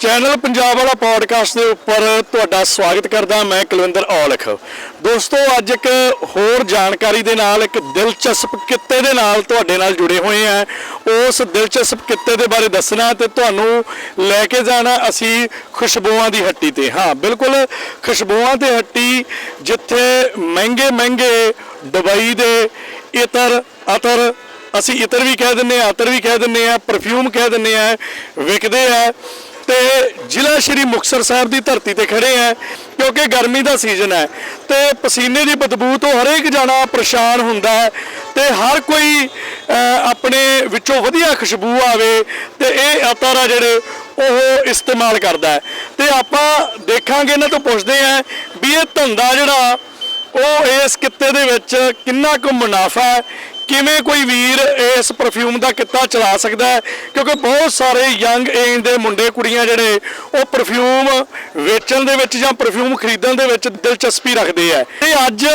Channel Punjab ਵਾਲਾ podcast ਦੇ ਉੱਪਰ ਤੁਹਾਡਾ ਸਵਾਗਤ ਕਰਦਾ ਮੈਂ ਕੁਲਵਿੰਦਰ ਔਲਖ। ਦੋਸਤੋ, ਅੱਜ ਇੱਕ ਹੋਰ ਜਾਣਕਾਰੀ ਦੇ ਨਾਲ, ਇੱਕ ਦਿਲਚਸਪ ਕਿੱਤੇ ਦੇ ਨਾਲ ਤੁਹਾਡੇ ਨਾਲ ਜੁੜੇ ਹੋਏ ਆ ਉਸ ਦਿਲਚਸਪ ਕਿੱਤੇ ਦੇ ਬਾਰੇ ਦੱਸਣਾ ਤੇ ਤੁਹਾਨੂੰ ਲੈ ਕੇ ਜਾਣਾ ਅਸੀਂ ਖੁਸ਼ਬੂਆਂ ਦੀ ਹੱਟੀ ਤੇ। ਹਾਂ, ਬਿਲਕੁਲ ਖੁਸ਼ਬੂਆਂ ਤੇ ਹੱਟੀ ਜਿੱਥੇ ਮਹਿੰਗੇ ਮਹਿੰਗੇ ਦੁਬਈ ਦੇ ਇਤਰ, ਅਤਰ, ਅਸੀਂ ਇਤਰ ਵੀ ਕਹਿ ਦਿੰਨੇ ਆ ਅਤਰ ਵੀ ਕਹਿ ਦਿੰਨੇ ਆ ਪਰਫਿਊਮ ਕਹਿ ਦਿੰਨੇ ਆ ਵਿਕਦੇ ਆ। ਤੇ ਜ਼ਿਲ੍ਹਾ ਸ਼੍ਰੀ ਮੁਕਤਸਰ ਸਾਹਿਬ ਦੀ ਧਰਤੀ ਤੇ ਖੜੇ ਆ, ਕਿਉਂਕਿ ਗਰਮੀ ਦਾ ਸੀਜ਼ਨ ਹੈ। ਤੇ ਪਸੀਨੇ ਦੀ ਬਦਬੂ ਤੋਂ ਹਰੇਕ ਜਾਣਾ ਪਰੇਸ਼ਾਨ ਹੁੰਦਾ ਹੈ ਤੇ ਹਰ ਕੋਈ ਆਪਣੇ ਵਿੱਚੋਂ ਵਧੀਆ ਖੁਸ਼ਬੂ ਆਵੇ ਤੇ ਇਹ ਅਤਰ ਆ ਜਿਹੜੇ ਉਹ ਇਸਤੇਮਾਲ ਕਰਦਾ ਹੈ। ਤੇ ਆਪਾਂ ਦੇਖਾਂਗੇ, ਇਹਨਾਂ ਤੋਂ ਪੁੱਛਦੇ ਆ ਵੀ ਇਹ ਧੰਦਾ ਜਿਹੜਾ ਉਹ ਇਸ ਕਿੱਤੇ ਦੇ ਵਿੱਚ ਕਿੰਨਾ ਕੁ ਮੁਨਾਫਾ ਹੈ ਕਿਵੇਂ ਕੋਈ ਵੀਰ ਇਸ ਪਰਫਿਊਮ ਦਾ ਕਿੱਤਾ ਚਲਾ ਸਕਦਾ ਹੈ? ਕਿਉਂਕਿ ਬਹੁਤ ਸਾਰੇ ਯੰਗ ਏਜ ਦੇ ਮੁੰਡੇ ਕੁੜੀਆਂ ਜਿਹੜੇ, ਉਹ ਪਰਫਿਊਮ ਵੇਚਣ ਦੇ ਵਿੱਚ ਜਾਂ ਪਰਫਿਊਮ ਖਰੀਦਣ ਦੇ ਵਿੱਚ ਦਿਲਚਸਪੀ ਰੱਖਦੇ ਆ। ਤੇ ਅੱਜ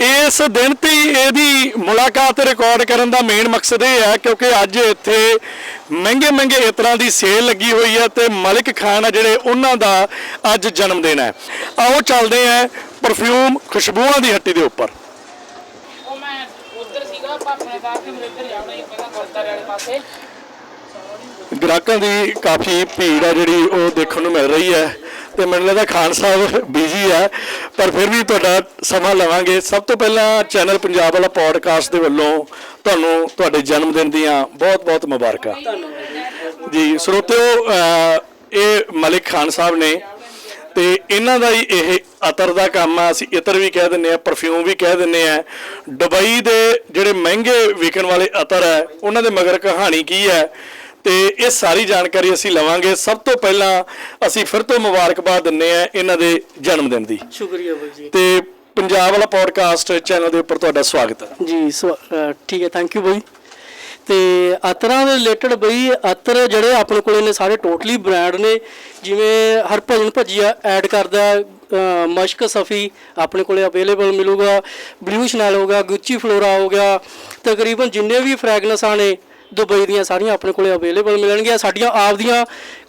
ਇਸ ਦਿਨ ਤੇ ਇਹਦੀ ਮੁਲਾਕਾਤ ਰਿਕਾਰਡ ਕਰਨ ਦਾ ਮੇਨ ਮਕਸਦ ਇਹ ਹੈ, ਕਿਉਂਕਿ ਅੱਜ ਇੱਥੇ ਮਹਿੰਗੇ ਮਹਿੰਗੇ ਇਤਰਾਂ ਦੀ ਸੇਲ ਲੱਗੀ ਹੋਈ ਹੈ ਤੇ ਮਲਿਕ ਖਾਨ ਆ ਜਿਹੜੇ, ਉਹਨਾਂ ਦਾ ਅੱਜ ਜਨਮ ਦਿਨ ਹੈ। ਆਓ ਚੱਲਦੇ ਹਾਂ ਪਰਫਿਊਮ ਖੁਸ਼ਬੂਆਂ ਦੀ ਹੱਟੀ ਦੇ ਉੱਪਰ। ਭਾਪੇ ਨੇ ਕਹਾ ਕਿ ਮੇਰੇ ਇੱਧਰ ਜਾਣਾ ਹੀ ਪਹਿਲਾਂ ਗੁਰਦਾਰੇ ਵਾਲੇ ਪਾਸੇ। ਗ੍ਰਾਹਕਾਂ ਦੀ ਕਾਫੀ ਭੀੜ ਹੈ ਜਿਹੜੀ ਉਹ ਦੇਖਣ ਨੂੰ ਮਿਲ ਰਹੀ ਹੈ ਤੇ ਮੈਨੂੰ ਲੱਗਦਾ ਖਾਨ ਸਾਹਿਬ ਬਿਜ਼ੀ ਹੈ ਪਰ ਫਿਰ ਵੀ ਤੁਹਾਡਾ ਸਮਾਂ ਲਵਾਂਗੇ। ਸਭ ਤੋਂ ਪਹਿਲਾਂ ਚੈਨਲ ਪੰਜਾਬ ਵਾਲਾ ਪੋਡਕਾਸਟ ਦੇ ਵੱਲੋਂ ਤੁਹਾਨੂੰ ਤੁਹਾਡੇ ਜਨਮ ਦਿਨ ਦੀਆਂ ਬਹੁਤ-ਬਹੁਤ ਮੁਬਾਰਕਾਂ। ਜੀ ਸਰੋਤਿਓ ਇਹ ਮਲਿਕ ਖਾਨ ਸਾਹਿਬ ਨੇ ਤੇ ਇਹਨਾਂ ਦਾ ਹੀ ਇਹ ਅਤਰ ਦਾ ਕੰਮ ਆ। ਅਸੀਂ ਇਤਰ ਵੀ ਕਹਿ ਦਿੰਨੇ ਆ ਪਰਫਿਊਮ ਵੀ ਕਹਿ ਦਿੰਨੇ ਆ। ਦੁਬਈ ਦੇ ਜਿਹੜੇ ਮਹਿੰਗੇ ਵਿਕਣ ਵਾਲੇ ਅਤਰ ਹੈ ਉਹਨਾਂ ਦੇ ਮਗਰ ਕਹਾਣੀ ਕੀ ਹੈ ਤੇ ਇਹ ਸਾਰੀ ਜਾਣਕਾਰੀ ਅਸੀਂ ਲਵਾਂਗੇ। ਸਭ ਤੋਂ ਪਹਿਲਾਂ ਅਸੀਂ ਫਿਰ ਤੋਂ ਮੁਬਾਰਕਬਾਦ ਦਿੰਨੇ ਆ ਇਹਨਾਂ ਦੇ ਜਨਮ ਦਿਨ ਦੀ। ਸ਼ੁਕਰੀਆ ਬਾਈ ਜੀ। ਤੇ ਪੰਜਾਬ ਵਾਲਾ ਪੋਡਕਾਸਟ ਚੈਨਲ ਦੇ ਉੱਪਰ ਤੁਹਾਡਾ ਸਵਾਗਤ ਹੈ ਜੀ ਠੀਕ ਹੈ ਥੈਂਕ ਯੂ ਬਾਈ। ਤੇ ਅਤਰਾਂ ਦੇ ਰਿਲੇਟਡ ਬਈ ਅਤਰ ਜਿਹੜੇ ਆਪਣੇ ਕੋਲੇ ਨੇ ਸਾਰੇ ਟੋਟਲੀ ਬ੍ਰਾਂਡ ਨੇ, ਜਿਵੇਂ ਹਰ ਭਜਨ ਭੱਜੀਆ ਐਡ ਕਰਦਾ ਮਸ਼ਕ ਸਫੀ ਆਪਣੇ ਕੋਲੇ ਅਵੇਲੇਬਲ ਮਿਲੂਗਾ ਬਲੂ ਸ਼ਨੈਲ ਹੋਗਾ ਗੁੱਚੀ ਫਲੋਰਾ ਹੋ ਗਿਆ, ਤਕਰੀਬਨ ਜਿੰਨੇ ਵੀ ਫ੍ਰੈਗਨੈਂਸਾਂ ਨੇ, ਦੁਬਈ ਦੀਆਂ ਸਾਰੀਆਂ ਆਪਣੇ ਕੋਲੇ ਅਵੇਲੇਬਲ ਮਿਲਣਗੀਆਂ। ਸਾਡੀਆਂ ਆਪ ਦੀਆਂ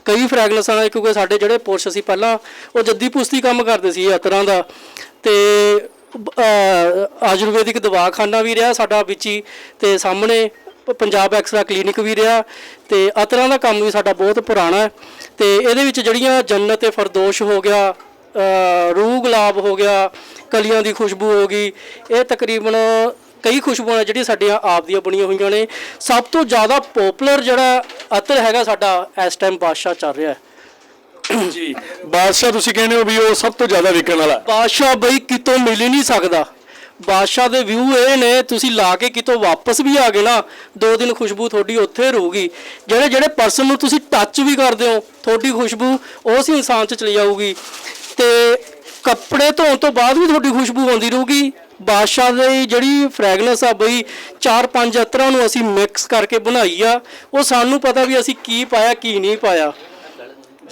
ਕਈ ਫ੍ਰੈਗਨੈਂਸਾਂ ਨੇ, ਕਿਉਂਕਿ ਸਾਡੇ ਜਿਹੜੇ ਪੁਰਸ਼ ਸੀ ਪਹਿਲਾਂ, ਉਹ ਜੱਦੀ ਪੁਸ਼ਤੀ ਕੰਮ ਕਰਦੇ ਸੀ ਅਤਰਾਂ ਦਾ। ਤੇ ਆਯੁਰਵੈਦਿਕ ਦਵਾਖਾਨਾ ਵੀ ਰਿਹਾ ਸਾਡਾ ਵਿੱਚ ਹੀ, ਤੇ ਸਾਹਮਣੇ ਪ- ਪੰਜਾਬ ਐਕਸਰਾ ਕਲੀਨਿਕ ਵੀ ਰਿਹਾ ਤੇ ਅਤਰਾਂ ਦਾ ਕੰਮ ਵੀ ਸਾਡਾ ਬਹੁਤ ਪੁਰਾਣਾ ਹੈ ਤੇ ਇਹਦੇ ਵਿੱਚ ਜਿਹੜੀਆਂ ਜੰਨਤ ਤੇ ਫਰਦੋਸ਼ ਹੋ ਗਿਆ ਰੂਹ ਗੁਲਾਬ ਹੋ ਗਿਆ ਕਲੀਆਂ ਦੀ ਖੁਸ਼ਬੂ ਹੋ ਗਈ ਇਹ ਤਕਰੀਬਨ ਕਈ ਖੁਸ਼ਬੂਆਂ ਜਿਹੜੀਆਂ ਸਾਡੀਆਂ ਆਪ ਦੀਆਂ ਬਣੀਆਂ ਹੋਈਆਂ ਨੇ। ਸਭ ਤੋਂ ਜ਼ਿਆਦਾ ਪਪੂਲਰ ਜਿਹੜਾ ਅਤਰ ਹੈਗਾ ਸਾਡਾ ਇਸ ਟਾਈਮ ਬਾਦਸ਼ਾਹ ਚੱਲ ਰਿਹਾ ਹੈ। ਜੀ ਬਾਦਸ਼ਾਹ ਤੁਸੀਂ ਕਹਿੰਦੇ ਹੋ ਵੀ ਉਹ ਸਭ ਤੋਂ ਜ਼ਿਆਦਾ ਵਿਕਣ ਵਾਲਾ ਬਾਦਸ਼ਾਹ ਬਈ ਕਿਤੋਂ ਮਿਲ ਹੀ ਨਹੀਂ ਸਕਦਾ। ਬਾਦਸ਼ਾਹ ਦੇ ਵਿਊ ਇਹ ਨੇ, ਤੁਸੀਂ ਲਾ ਕੇ ਕਿਤੋਂ ਵਾਪਸ ਵੀ ਆ ਗਏ ਨਾ, ਦੋ ਦਿਨ ਖੁਸ਼ਬੂ ਤੁਹਾਡੀ ਉੱਥੇ ਰਹੂਗੀ। ਜਿਹੜੇ ਜਿਹੜੇ ਪਰਸਨ ਨੂੰ ਤੁਸੀਂ ਟੱਚ ਵੀ ਕਰਦੇ ਹੋ, ਤੁਹਾਡੀ ਖੁਸ਼ਬੂ ਉਸ ਇਨਸਾਨ 'ਚ ਚਲੀ ਜਾਊਗੀ। ਤੇ ਕੱਪੜੇ ਧੋਣ ਤੋਂ ਬਾਅਦ ਵੀ ਤੁਹਾਡੀ ਖੁਸ਼ਬੂ ਆਉਂਦੀ ਰਹੂਗੀ। ਬਾਦਸ਼ਾਹ ਦੀ ਜਿਹੜੀ ਫ੍ਰੈਗਨੈਂਸ ਆ ਬਈ, ਚਾਰ ਪੰਜ ਅਤਰਾਂ ਨੂੰ ਅਸੀਂ ਮਿਕਸ ਕਰਕੇ ਬਣਾਈ ਆ, ਉਹ ਸਾਨੂੰ ਪਤਾ ਵੀ ਅਸੀਂ ਕੀ ਪਾਇਆ, ਕੀ ਨਹੀਂ ਪਾਇਆ।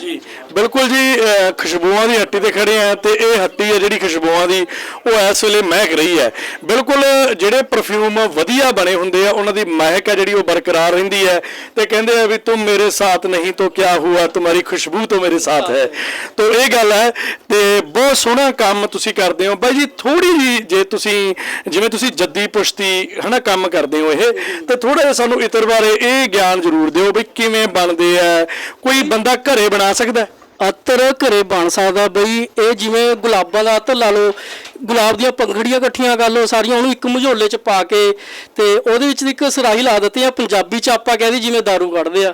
ਜੀ। ਬਿਲਕੁਲ ਜੀ ਅਹ ਖੁਸ਼ਬੂਆਂ ਦੀ ਹੱਟੀ ਤੇ ਖੜੇ ਆ ਤੇ ਇਹ ਹੱਟੀ ਹੈ ਜਿਹੜੀ ਖੁਸ਼ਬੂਆਂ ਦੀ, ਉਹ ਇਸ ਵੇਲੇ ਮਹਿਕ ਰਹੀ ਹੈ। ਬਿਲਕੁਲ ਜਿਹੜੇ ਪਰਫਿਊਮ ਵਧੀਆ ਬਣੇ ਹੁੰਦੇ ਆ, ਉਹਨਾਂ ਦੀ ਮਹਿਕ ਹੈ ਜਿਹੜੀ ਉਹ ਬਰਕਰਾਰ ਰਹਿੰਦੀ ਹੈ ਤੇ ਕਹਿੰਦੇ ਆ ਵੀ ਤੂੰ ਮੇਰੇ ਸਾਥ ਨਹੀਂ ਤਾਂ ਕੀ ਹੁਆ, ਤੁਹਾਡੀ ਖੁਸ਼ਬੂ ਤੋਂ ਮੇਰੇ ਸਾਥ ਹੈ। ਤੋ ਇਹ ਗੱਲ ਹੈ ਤੇ ਬਹੁਤ ਸੋਹਣਾ ਕੰਮ ਤੁਸੀਂ ਕਰਦੇ ਹੋ। ਬਾਈ ਜੀ ਥੋੜੀ ਜੀ ਜੇ ਤੁਸੀਂ, ਜਿਵੇਂ ਤੁਸੀਂ ਜੱਦੀ ਪੁਸ਼ਤੀ ਹਨਾ ਕੰਮ ਕਰਦੇ ਹੋ ਇਹ, ਤੇ ਥੋੜਾ ਜਿਹਾ ਸਾਨੂੰ ਇਤਰ ਬਾਰੇ ਇਹ ਗਿਆਨ ਜ਼ਰੂਰ ਦਿਓ ਵੀ ਕਿਵੇਂ ਬਣਦੇ ਆ। ਕੋਈ ਬੰਦਾ ਘਰੇ ਬਣਾ ਸਕਦਾ ਅਤਰ ਘਰੇ ਬਣ ਸਕਦਾ ਬਈ ਇਹ ਜਿਵੇਂ ਗੁਲਾਬਾਂ ਦਾ ਅਤਰ ਲਾ ਲਓ ਗੁਲਾਬ ਦੀਆਂ ਪੰਖੜੀਆਂ ਇਕੱਠੀਆਂ ਕਰ ਲਓ ਸਾਰੀਆਂ ਉਹਨੂੰ ਇੱਕ ਮਝੋਲੇ 'ਚ ਪਾ ਕੇ ਤੇ ਉਹਦੇ ਵਿੱਚ ਇੱਕ ਸਰਾਈ ਲਾ ਦਿੱਤੀ ਆ ਪੰਜਾਬੀ 'ਚ ਆਪਾਂ ਕਹਿੰਦੇ ਜਿਵੇਂ दारू ਕੱਢਦੇ ਆ।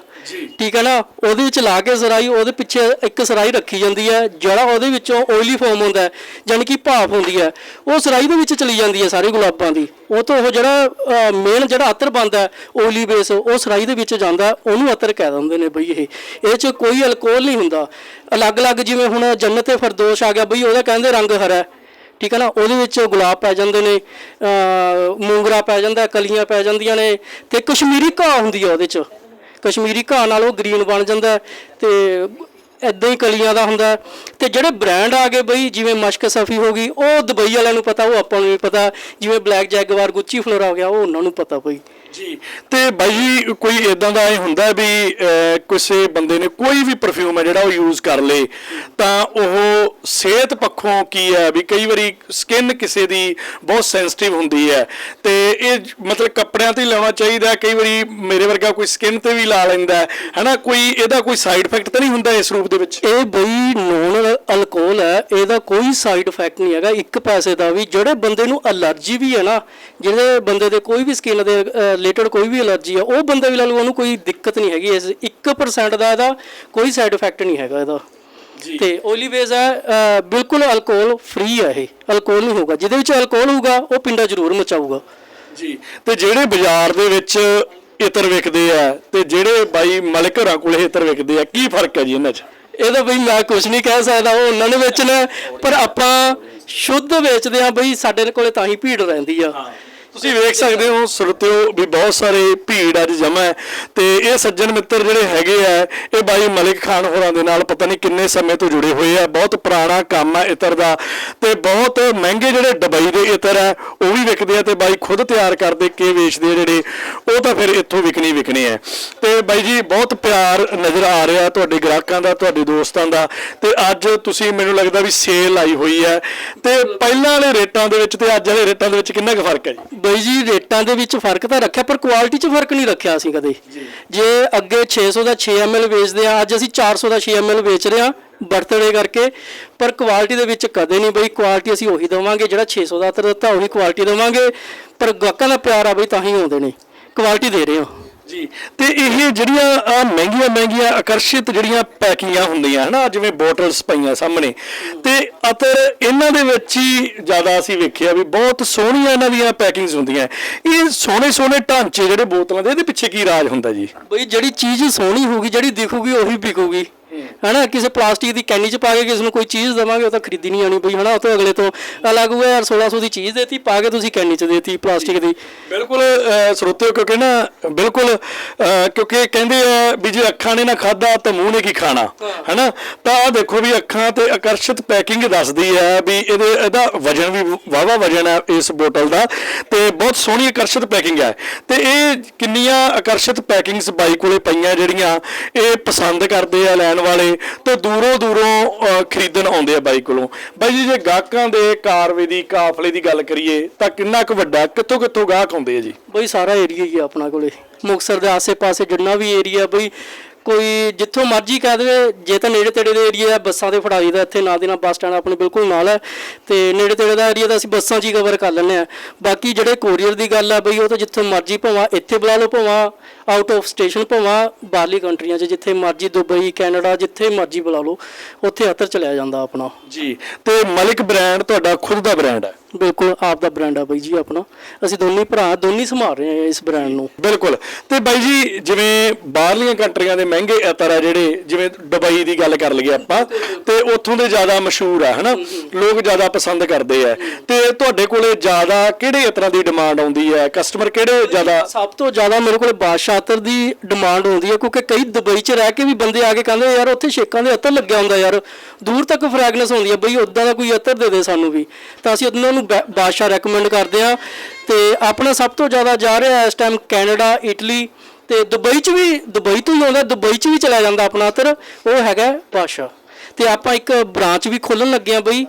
ਠੀਕ ਹੈ ਨਾ? ਉਹਦੇ ਵਿੱਚ ਲਾ ਕੇ ਸਰਾਈ ਉਹਦੇ ਪਿੱਛੇ ਇੱਕ ਸਰਾਈ ਰੱਖੀ ਜਾਂਦੀ ਹੈ ਜਿਹੜਾ ਉਹਦੇ ਵਿੱਚੋਂ ਆਇਲੀ ਫਾਰਮ ਹੁੰਦਾ ਯਾਨੀ ਕਿ ਭਾਫ ਹੁੰਦੀ ਹੈ ਉਹ ਸਰਾਈ ਦੇ ਵਿੱਚ ਚਲੀ ਜਾਂਦੀ ਹੈ ਸਾਰੇ ਗੁਲਾਬਾਂ ਦੀ। ਉਹ ਤੋਂ ਉਹ ਜਿਹੜਾ ਮੇਨ ਜਿਹੜਾ ਅਤਰ ਬਣਦਾ ਆਇਲੀ ਬੇਸ ਉਹ ਸਰਾਈ ਦੇ ਵਿੱਚ ਜਾਂਦਾ ਉਹਨੂੰ ਅਤਰ ਕਹਿ ਦਿੰਦੇ ਨੇ ਬਈ ਇਹ। ਇਹ 'ਚ ਕੋਈ ਅਲਕੋਹਲ ਨਹੀਂ ਹੁੰਦਾ। ਅਲੱਗ-ਅਲੱਗ ਜਿਵੇਂ ਹੁਣ ਜੰਨਤ ਤੇ ਫਰਦੋਸ਼ ਆ ਗਿਆ ਬਈ ਉਹਦਾ ਕਹਿੰਦੇ ਰੰਗ ਹਰਾ। ਠੀਕ ਹੈ ਨਾ? ਉਹਦੇ ਵਿੱਚ ਗੁਲਾਬ ਪੈ ਜਾਂਦੇ ਨੇ, ਅਹ ਮੂੰਗਰਾ ਪੈ ਜਾਂਦਾ, ਕਲੀਆਂ ਪੈ ਜਾਂਦੀਆਂ ਨੇ ਤੇ ਕਸ਼ਮੀਰੀ ਘਾਹ ਹੁੰਦੀ ਆ ਉਹਦੇ 'ਚ। ਕਸ਼ਮੀਰੀ ਘਾਹ ਨਾਲ ਉਹ ਗ੍ਰੀਨ ਬਣ ਜਾਂਦਾ ਹੈ ਤੇ ਇਦਾਂ ਹੀ ਕਲੀਆਂ ਦਾ ਹੁੰਦਾ ਹੈ। ਤੇ ਜਿਹੜੇ ਬ੍ਰਾਂਡ ਆ ਗਏ ਬਈ, ਜਿਵੇਂ ਮਸ਼ਕ ਸਫੀ ਹੋ ਗਈ, ਉਹ ਦੁਬਈ ਵਾਲਿਆਂ ਨੂੰ ਪਤਾ, ਉਹ ਆਪਾਂ ਨੂੰ ਵੀ ਪਤਾ, ਜਿਵੇਂ ਬਲੈਕ ਜੈਗਵਾਰ, ਗੁੱਚੀ ਫਲੋਰਾ ਹੋ ਗਿਆ, ਉਹ ਉਹਨਾਂ ਨੂੰ ਪਤਾ ਬਈ। ਜੀ, ਤੇ ਬਾਈ ਕੋਈ ਇਦਾਂ ਦਾ ਇਹ ਹੁੰਦਾ ਵੀ ਕਿਸੇ ਬੰਦੇ ਨੇ ਕੋਈ ਵੀ ਪਰਫਿਊਮ ਹੈ ਜਿਹੜਾ ਉਹ ਯੂਜ਼ ਕਰ ਲੇ, ਤਾਂ ਉਹ ਸਿਹਤ ਪੱਖੋਂ ਕੀ ਹੈ ਵੀ ਕਈ ਵਾਰੀ ਸਕਿਨ ਕਿਸੇ ਦੀ ਬਹੁਤ ਸੈਂਸਿਟਿਵ ਹੁੰਦੀ ਹੈ। ਤੇ ਇਹ ਮਤਲਬ ਕੱਪੜਿਆਂ ਤੇ ਹੀ ਲਾਉਣਾ ਚਾਹੀਦਾ ਕਈ ਵਾਰੀ ਮੇਰੇ ਵਰਗਾ ਕੋਈ ਸਕਿਨ ਤੇ ਵੀ ਲਾ ਲੈਂਦਾ ਹੈ, ਹਨਾ? ਕੋਈ ਇਹਦਾ ਕੋਈ ਸਾਈਡ ਇਫੈਕਟ ਤਾਂ ਨਹੀਂ ਹੁੰਦਾ ਇਸ ਰੂਪ ਦੇ ਵਿੱਚ? ਇਹ ਬਈ ਨੋਨ ਅਲਕੋਹਲ ਹੈ, ਇਹਦਾ ਕੋਈ ਸਾਈਡ ਇਫੈਕਟ ਨਹੀਂ ਹੈਗਾ। ਇੱਕ ਪੈਸੇ ਦਾ ਵੀ, ਜਿਹੜੇ ਬੰਦੇ ਨੂੰ ਅਲਰਜੀ ਵੀ ਹੈ ਨਾ ਜਿਹੜੇ ਬੰਦੇ ਦੇ ਕੋਈ ਵੀ ਸਕਿਨ ਦੇ ਰਿਲੇਟਡ ਕੋਈ ਵੀ ਅਲਰਜੀ ਹੈ ਉਹ ਬੰਦਾ ਵੀ ਲਾ ਲਓ ਉਹਨੂੰ ਕੋਈ ਦਿੱਕਤ ਨਹੀਂ ਹੈਗੀ। ਇਸ 1% ਦਾ ਇਹਦਾ ਕੋਈ ਸਾਈਡ ਇਫੈਕਟ ਨਹੀਂ ਹੈਗਾ ਇਹਦਾ। ਤੇ ਹੈ ਅ, ਬਿਲਕੁਲ ਅਲਕੋਹਲ ਫ੍ਰੀ ਹੈ ਇਹ। ਅਲਕੋਹਲ ਨਹੀਂ ਹੋਊਗਾ। ਜਿਹਦੇ ਵਿੱਚ ਅਲਕੋਹਲ ਹੋਊਗਾ ਉਹ ਪਿੰਡਾ ਜ਼ਰੂਰ ਮਚਾਊਗਾ। ਜੀ। ਤੇ ਜਿਹੜੇ ਬਾਜ਼ਾਰ ਦੇ ਵਿੱਚ ਇਤਰ ਵਿਕਦੇ ਆ ਤੇ ਜਿਹੜੇ ਬਾਈ ਮਲਿਕ ਘਰਾਂ ਕੋਲੇ ਇਤਰ ਵਿਕਦੇ ਆ ਕੀ ਫ਼ਰਕ ਹੈ ਜੀ ਇਹਨਾਂ 'ਚ? ਇਹਦਾ ਬਈ ਮੈਂ ਕੁਝ ਨਹੀਂ ਕਹਿ ਸਕਦਾ ਉਹ ਉਹਨਾਂ ਨੇ ਵੇਚਣਾ ਪਰ ਆਪਾਂ ਸ਼ੁੱਧ ਵੇਚਦੇ ਆ ਬਈ ਸਾਡੇ ਕੋਲੇ ਤਾਂ ਹੀ ਭੀੜ ਰਹਿੰਦੀ ਆ। ਤੁਸੀਂ ਵੇਖ ਸਕਦੇ ਹੋ ਸਰੋਤਿਓ ਵੀ ਬਹੁਤ ਸਾਰੇ ਭੀੜ ਅੱਜ ਜਮਾ ਹੈ ਤੇ ਇਹ ਸੱਜਣ ਮਿੱਤਰ ਜਿਹੜੇ ਹੈਗੇ ਆ, ਇਹ ਬਾਈ ਮਲਿਕ ਖਾਨ ਹੋਰਾਂ ਦੇ ਨਾਲ ਪਤਾ ਨਹੀਂ ਕਿੰਨੇ ਸਮੇਂ ਤੋਂ ਜੁੜੇ ਹੋਏ ਆ, ਬਹੁਤ ਪੁਰਾਣਾ ਕੰਮ ਹੈ ਇਤਰ ਦਾ ਤੇ ਬਹੁਤ ਮਹਿੰਗੇ ਜਿਹੜੇ ਦੁਬਈ ਦੇ ਇਤਰ ਆ, ਉਹ ਵੀ ਵਿਕਦੇ ਆ ਤੇ ਬਾਈ ਖੁਦ ਤਿਆਰ ਕਰਦੇ ਕੇ ਵੇਚਦੇ ਆ ਜਿਹੜੇ, ਉਹ ਤਾਂ ਫਿਰ ਇੱਥੋਂ ਵਿਕਣੀ ਵਿਕਣੇ ਆ। ਤੇ ਬਾਈ ਜੀ, ਬਹੁਤ ਪਿਆਰ ਨਜ਼ਰ ਆ ਰਿਹਾ ਤੁਹਾਡੇ ਗ੍ਰਾਹਕਾਂ ਦਾ, ਤੁਹਾਡੇ ਦੋਸਤਾਂ ਦਾ ਤੇ ਅੱਜ ਤੁਸੀਂ ਮੈਨੂੰ ਲੱਗਦਾ ਵੀ ਸੇਲ ਆਈ ਹੋਈ ਹੈ ਤੇ ਪਹਿਲਾਂ ਵਾਲੇ ਰੇਟਾਂ ਦੇ ਵਿੱਚ ਤੇ ਅੱਜ ਵਾਲੇ ਰੇਟਾਂ ਦੇ ਵਿੱਚ ਕਿੰਨਾ ਕੁ ਫ਼ਰਕ ਹੈ ਜੀ? ਬਈ ਜੀ ਰੇਟਾਂ ਦੇ ਵਿੱਚ ਫ਼ਰਕ ਤਾਂ ਰੱਖਿਆ ਪਰ ਕੁਆਲਿਟੀ 'ਚ ਫ਼ਰਕ ਨਹੀਂ ਰੱਖਿਆ ਅਸੀਂ ਕਦੇ। ਜੇ। ਅੱਗੇ 600 ਦਾ 6 ml ਵੇਚਦੇ ਆ ਅੱਜ ਅਸੀਂ 400 ਦਾ 6 ml ਵੇਚ ਰਹੇ ਆ ਬਰਥਡੇ ਕਰਕੇ ਪਰ ਕੁਆਲਿਟੀ ਦੇ ਵਿੱਚ ਕਦੇ ਨਹੀਂ ਬਈ ਕੁਆਲਿਟੀ ਅਸੀਂ ਉਹੀ ਦਵਾਂਗੇ ਜਿਹੜਾ 600 ਦਾ ਦਿੱਤਾ ਉਹੀ ਕੁਆਲਿਟੀ ਦਵਾਂਗੇ ਪਰ ਗਾਹਕਾਂ ਦਾ ਪਿਆਰ ਆ ਬਈ ਤਾਂ ਹੀ ਆਉਂਦੇ ਨੇ ਕੁਆਲਿਟੀ ਦੇ ਰਹੇ ਹਾਂ। ਜੀ। ਤੇ ਇਹ ਜਿਹੜੀਆਂ ਆ ਮਹਿੰਗੀਆਂ ਮਹਿੰਗੀਆਂ ਆਕਰਸ਼ਿਤ ਜਿਹੜੀਆਂ ਪੈਕਿੰਗਾਂ ਹੁੰਦੀਆਂ, ਹਨਾ, ਜਿਵੇਂ ਬੋਟਲਸ ਪਈਆਂ ਸਾਹਮਣੇ। ਤੇ ਅਤਰ ਇਹਨਾਂ ਦੇ ਵਿੱਚ ਹੀ ਜ਼ਿਆਦਾ ਅਸੀਂ ਵੇਖਿਆ ਵੀ ਬਹੁਤ ਸੋਹਣੀਆਂ ਇਹਨਾਂ ਦੀਆਂ ਪੈਕਿੰਗਸ ਹੁੰਦੀਆਂ। ਇਹ ਸੋਹਣੇ ਸੋਹਣੇ ਢਾਂਚੇ ਜਿਹੜੇ ਬੋਤਲਾਂ ਦੇ, ਇਹਦੇ ਪਿੱਛੇ ਕੀ ਰਾਜ ਹੁੰਦਾ ਜੀ? ਬਈ, ਜਿਹੜੀ ਚੀਜ਼ ਸੋਹਣੀ ਹੋਊਗੀ, ਜਿਹੜੀ ਦਿਖੂਗੀ, ਉਹੀ ਵਿਕੂਗੀ। ਹਨਾ ਕਿਸੇ ਪਲਾਸਟਿਕ ਦੀ ਕੈਨੀ ਚ ਪਾ ਕੇ ਕਿਸੇ ਨੂੰ ਕੋਈ ਚੀਜ਼ ਦਵਾਂਗੇ ਉਹ ਤਾਂ ਖਰੀਦੀ ਨਹੀਂ ਆਣੀ ਬਈ ਹਨਾ ਉਹ ਤੋਂ ਅਗਲੇ ਤੋਂ ਅਲੱਗ ਹੋਇਆ ਯਾਰ 1600 ਦੀ ਚੀਜ਼ ਦੇਤੀ ਪਾ ਕੇ ਤੁਸੀਂ ਕੈਨੀ ਚ ਦੇਤੀ ਪਲਾਸਟਿਕ ਦੀ। ਬਿਲਕੁਲ ਅਹ, ਸਰੋਤਿਓ ਕਿਉਂਕਿ ਨਾ ਬਿਲਕੁਲ ਕਿਉਂਕਿ ਕਹਿੰਦੇ ਆ ਵੀ ਜੇ ਅੱਖਾਂ ਨੇ ਨਾ ਖਾਦਾ ਤਾਂ ਮੂੰਹ ਨੇ ਕੀ ਖਾਣਾ ਹਨਾ? ਤਾਂ ਆ ਦੇਖੋ ਵੀ ਅੱਖਾਂ ਤੇ ਆਕਰਸ਼ਿਤ ਪੈਕਿੰਗ ਦੱਸਦੀ ਹੈ ਵੀ ਇਹਦੇ ਇਹਦਾ ਵਜਨ ਵੀ ਵਾਵਾ ਵਜਨ ਹੈ ਇਸ ਬੋਟਲ ਦਾ ਤੇ ਬਹੁਤ ਸੋਹਣੀ ਆਕਰਸ਼ਿਤ ਪੈਕਿੰਗ ਹੈ ਤੇ ਇਹ ਕਿੰਨੀਆਂ ਆਕਰਸ਼ਿਤ ਪੈਕਿੰਗਸ ਬਾਈ ਕੋਲੇ ਪਈਆਂ ਜਿਹੜੀਆਂ ਇਹ ਪਸੰਦ ਕਰਦੇ ਆ ਲੈਣ ਵਾਲੇ ਤੇ ਦੂਰੋਂ ਦੂਰੋਂ ਅਹ, ਖਰੀਦਣ ਆਉਂਦੇ ਆ ਬਾਈ ਕੋਲੋਂ। ਬਾਈ ਜੀ ਜੇ ਗਾਹਕਾਂ ਦੇ ਕਾਰਵੇ ਦੀ ਕਾਫਲੇ ਦੀ ਗੱਲ ਕਰੀਏ ਤਾਂ ਕਿੰਨਾ ਕੁ ਵੱਡਾ ਕਿੱਥੋਂ ਕਿੱਥੋਂ ਗਾਹਕ ਆਉਂਦੇ ਆ ਜੀ? ਬਈ ਸਾਰਾ ਏਰੀਆ ਹੀ ਆ ਆਪਣਾ ਕੋਲੇ। ਮੁਕਸਰ ਦੇ ਆਸੇ-ਪਾਸੇ ਜਿੰਨਾ ਵੀ ਏਰੀਆ ਬਈ ਕੋਈ ਜਿੱਥੋਂ ਮਰਜ਼ੀ ਕਹਿ ਦੇਵੇ, ਜੇ ਤਾਂ ਨੇੜੇ ਤੇੜੇ ਦੇ ਏਰੀਆ ਬੱਸਾਂ ਤੇ ਫੜਾਈ ਦਾ ਇੱਥੇ ਨਾਲ ਦੀ ਨਾਲ ਬੱਸ ਸਟੈਂਡ ਆਪਣੇ ਬਿਲਕੁਲ ਨਾਲ ਹੈ, ਤੇ ਨੇੜੇ ਤੇੜੇ ਦਾ ਏਰੀਆ ਤਾਂ ਅਸੀਂ ਬੱਸਾਂ 'ਚ ਹੀ ਕਵਰ ਕਰ ਲੈਂਦੇ ਆ ਬਾਕੀ ਜਿਹੜੇ ਕੋਰੀਅਰ ਦੀ ਗੱਲ ਹੈ ਬਈ, ਉਹ ਤਾਂ ਜਿੱਥੋਂ ਮਰਜ਼ੀ ਭਾਵਾਂ, ਇੱਥੇ ਬੁਲਾ ਲਓ ਭਾਵਾਂ ਆਊਟ ਆਫ ਸਟੇਸ਼ਨ ਭਾਵਾਂ, ਬਾਹਰਲੀ ਕੰਟਰੀਆਂ 'ਚ ਜਿੱਥੇ ਮਰਜ਼ੀ ਦੁਬਈ, ਕੈਨੇਡਾ, ਜਿੱਥੇ ਮਰਜ਼ੀ ਬੁਲਾ ਲਓ, ਉੱਥੇ ਅਤਰ ਚਲਿਆ ਜਾਂਦਾ ਆਪਣਾ। ਜੀ, ਤੇ ਮਲਿਕ ਬ੍ਰਾਂਡ ਤੁਹਾਡਾ ਖੁਦ ਦਾ ਬ੍ਰਾਂਡ ਹੈ? ਬਿਲਕੁਲ ਆਪ ਦਾ ਬ੍ਰਾਂਡ ਆ ਬਈ ਜੀ ਆਪਣਾ। ਅਸੀਂ ਦੋਨੇ ਭਰਾ ਦੋਨੇ ਸੰਭਾਲ ਰਹੇ ਹਾਂ ਇਸ ਬ੍ਰਾਂਡ ਨੂੰ। ਬਿਲਕੁਲ। ਤੇ ਬਾਈ ਜੀ ਜਿਵੇਂ ਬਾਹਰਲੀਆਂ ਕੰਟਰੀਆਂ ਦੇ ਮਹਿੰਗੇ ਅਤਰ ਆ ਜਿਹੜੇ ਜਿਵੇਂ ਦੁਬਈ ਦੀ ਗੱਲ ਕਰ ਲਈਏ ਆਪਾਂ ਤੇ ਉੱਥੋਂ ਦੇ ਜ਼ਿਆਦਾ ਮਸ਼ਹੂਰ ਆ ਹਨਾ? ਲੋਕ ਜ਼ਿਆਦਾ ਪਸੰਦ ਕਰਦੇ ਆ। ਤੇ ਤੁਹਾਡੇ ਕੋਲੇ ਜ਼ਿਆਦਾ ਕਿਹੜੇ ਅਤਰਾਂ ਦੀ ਡਿਮਾਂਡ ਆਉਂਦੀ ਹੈ? ਕਸਟਮਰ ਕਿਹੜੇ ਜ਼ਿਆਦਾ? ਸਭ ਤੋਂ ਜ਼ਿਆਦਾ ਮੇਰੇ ਕੋਲ ਬਾਦਸ਼ਾਹ ਅਤਰ ਦੀ ਡਿਮਾਂਡ ਹੁੰਦੀ ਹੈ ਕਿਉਂਕਿ ਕਈ ਦੁਬਈ 'ਚ ਰਹਿ ਕੇ ਵੀ ਬੰਦੇ ਆ ਕੇ ਕਹਿੰਦੇ ਯਾਰ ਉੱਥੇ ਛੇਕਾਂ ਦੇ ਅਤਰ ਲੱਗਿਆ ਹੁੰਦਾ ਯਾਰ। ਦੂਰ ਤੱਕ ਫ੍ਰੈਗਨੈਂਸ ਹੁੰਦੀ ਹੈ ਬਈ ਉਦਾਂ ਦਾ ਕੋਈ ਅਤਰ ਦੇ ਦੇ ਸਾਨੂੰ ਵੀ। ਤਾਂ ਅਸੀਂ ਉਹਨਾਂ ਨੂੰ ਬਾ- ਬਾਦਸ਼ਾਹ ਰეკਮੈਂਡ ਕਰਦੇ ਆ ਤੇ ਆਪਣਾ ਸਭ ਤੋਂ ਜ਼ਿਆਦਾ ਜਾ ਰਿਹਾ ਇਸ ਟਾਈਮ ਕੈਨੇਡਾ ਇਟਲੀ ਤੇ ਦੁਬਈ 'ਚ ਵੀ ਦੁਬਈ ਤੋਂ ਹੀ ਆਉਂਦਾ ਦੁਬਈ 'ਚ ਵੀ ਚਲਾ ਜਾਂਦਾ ਆਪਣਾ ਅਤਰ ਉਹ ਹੈਗਾ ਬਾਦਸ਼ਾਹ। ਤੇ ਆਪਾਂ ਇੱਕ ਬ੍ਰਾਂਚ ਵੀ ਖੋਲਣ ਲੱਗੇ ਆ ਬਈ